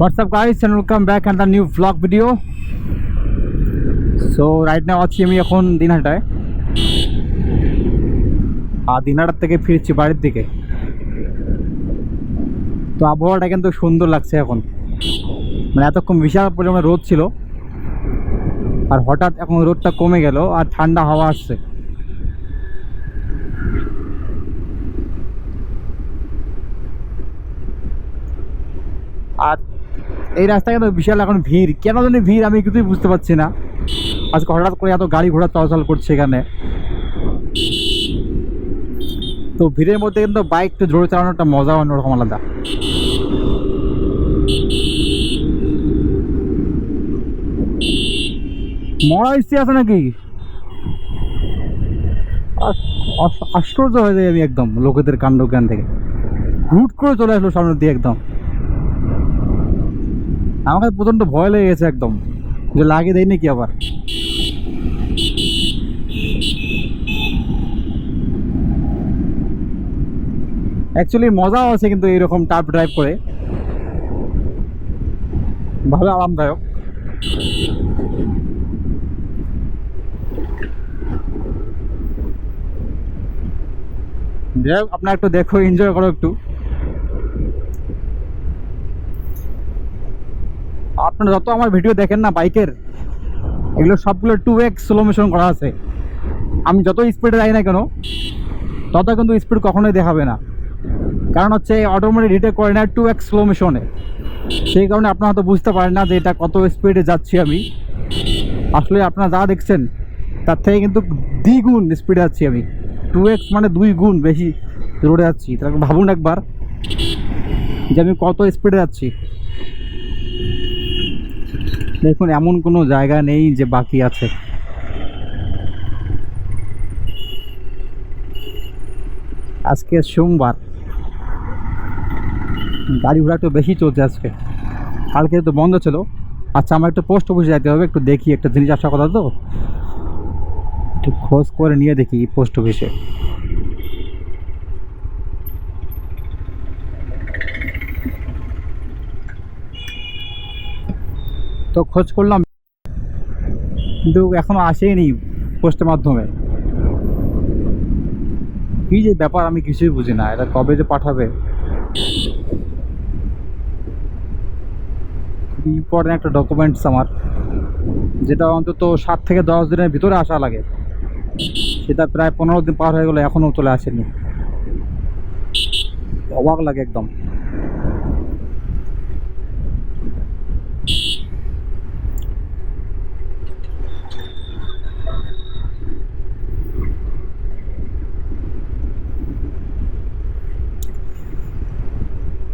What's up, guys? And welcome back and the new vlog video. So, right now, আছি আমি এখন দিনহাটায়। আর দিনহাটার থেকে ফিরছি বাড়ির দিকে। তো আবহাওয়াটা কিন্তু সুন্দর লাগছে এখন। মানে এতক্ষণ বিশাল পরিমাণে রোদ ছিল। আর হঠাৎ এখন রোদটা কমে গেল আর ঠান্ডা হাওয়া আসছে আর এই রাস্তায় কিন্তু বিশাল এখন ভিড়। কেন জানি ভিড়, আমি কিছুই বুঝতে পারছি না। আজকে হঠাৎ করে এত গাড়ি ঘোড়া চলাচল করছে এখানে। তো ভিড়ের মধ্যে কিন্তু বাইক একটু জোরে একটা মজা অন্যরকম আলাদা। মরা ইস্তি আছে নাকি? আশ্চর্য হয়ে যাই আমি একদম লোকেদের কাণ্ড জ্ঞান থেকে। হুট করে চলে আসলো সামনের দিয়ে একদম। আমাকে প্রচণ্ড ভয় লেগে গেছে একদম। যে লাগিয়ে দেয় নাকি আবার? অ্যাকচুয়ালি মজাও আছে কিন্তু এইরকম টাপ ড্রাইভ করে। ভালো আরামদায়ক। যাই হোক, আপনারা একটু দেখো এনজয় করো একটু। আপনারা যত আমার ভিডিও দেখেন না বাইকের, এগুলো সবগুলো টু এক্স স্লো মোশন করা আছে। আমি যত স্পিডে যাই না কেন, তত কিন্তু স্পিড কখনোই দেখাবে না। কারণ হচ্ছে অটোমেটিক ডিটেক্ট করে না টু এক্স স্লো মোশনে সেই কারণে আপনারা হয়তো বুঝতে পারেন না যে এটা কত স্পিডে যাচ্ছি আমি। আসলে আপনারা যা দেখছেন, তার থেকে কিন্তু দ্বিগুণ স্পিডে যাচ্ছি আমি। টু এক্স মানে দুই গুণ বেশি রোডে যাচ্ছি। তাহলে ভাবুন একবার যে আমি কত স্পিডে যাচ্ছি। দেখুন, এমন কোনো জায়গা নেই যে বাকি আছে। আজকে সোমবার। গাড়ি ঘোড়া একটু বেশি চলছে আজকে। কালকে তো বন্ধ ছিল। আচ্ছা আমার একটু পোস্ট অফিসে যেতে হবে, একটু দেখি একটা জিনিস আসার কথা তো। একটু খোঁজ করে নিয়ে দেখি পোস্ট অফিসে তো খোঁজ করলাম, কিন্তু এখনও আসেনি পোস্টের মাধ্যমে। কি যে ব্যাপার, আমি কিছুই বুঝি না এটা কবে যে পাঠাবে। ইম্পর্টেন্ট একটা ডকুমেন্টস আমার, যেটা অন্তত সাত থেকে দশ দিনের ভিতরে আসা লাগে। সেটা প্রায় পনেরো দিন পার হয়ে গেলো এখনও চলে আসেনি। অবাক লাগে একদম।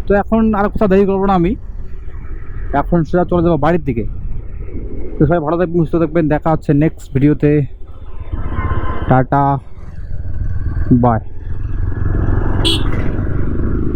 তো এখন আর কোথাও দেরি করব না আমি। এখন সেটা চলে যাব বাড়ির দিকে। তো সবাই ভালো থাকবেন, সুস্থ থাকবেন, দেখা হচ্ছে নেক্সট ভিডিওতে টাটা বাই